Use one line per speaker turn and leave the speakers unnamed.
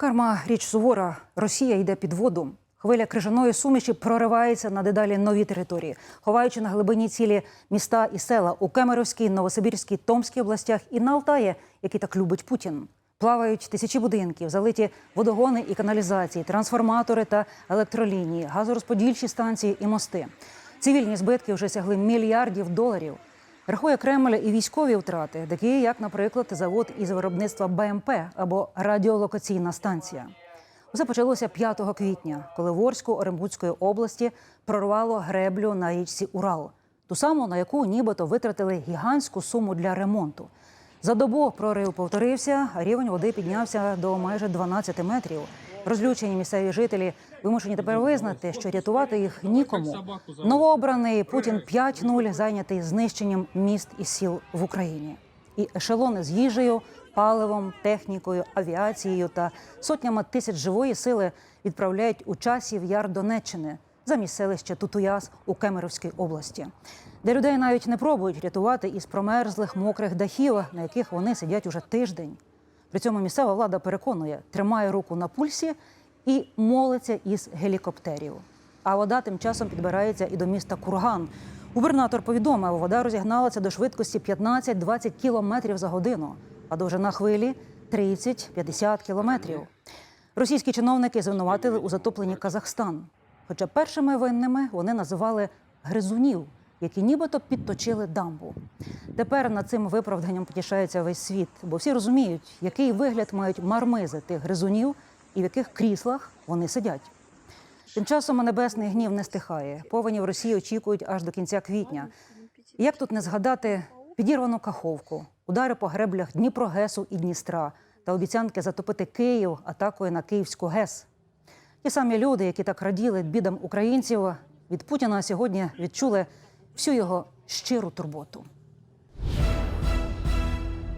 Карма річ сувора. Росія йде під воду. Хвиля крижаної суміші проривається на дедалі нові території, ховаючи на глибині цілі міста і села у Кемеровській, Новосибірській, Томській областях і на Алтаї, який так любить Путін. Плавають тисячі будинків, залиті водогони і каналізації, трансформатори та електролінії, газорозподільчі станції і мости. Цивільні збитки вже сягли мільярдів доларів. Рахує Кремль і військові втрати, такі як, наприклад, завод із виробництва БМП або радіолокаційна станція. Усе почалося 5 квітня, коли в Орську Оренбурзької області прорвало греблю на річці Урал, ту саму, на яку нібито витратили гігантську суму для ремонту. За добу прорив повторився, а рівень води піднявся до майже 12 метрів. Розлючені місцеві жителі вимушені тепер визнати, що рятувати їх нікому. Новообраний Путін 5-0 зайнятий знищенням міст і сіл в Україні. І ешелони з їжею, паливом, технікою, авіацією та сотнями тисяч живої сили відправляють у часів яр Донеччини замість селища Тутуяс у Кемеровській області, де людей навіть не пробують рятувати із промерзлих мокрих дахів, на яких вони сидять уже тиждень. При цьому місцева влада переконує, тримає руку на пульсі і молиться із гелікоптерів. А вода тим часом підбирається і до міста Курган. Губернатор повідомив, вода розігналася до швидкості 15-20 кілометрів за годину, а довжина хвилі 30-50 кілометрів. Російські чиновники звинуватили у затопленні Казахстан. Хоча першими винними вони називали гризунів, які нібито підточили дамбу. Тепер над цим виправданням потішається весь світ, бо всі розуміють, який вигляд мають мармизи тих гризунів і в яких кріслах вони сидять. Тим часом небесний гнів не стихає. Повені в Росії очікують аж до кінця квітня. Як тут не згадати підірвану каховку, удари по греблях Дніпрогесу і Дністра та обіцянки затопити Київ атакою на Київську ГЕС. Ті самі люди, які так раділи бідам українців, від Путіна сьогодні відчули всю його щиру турботу.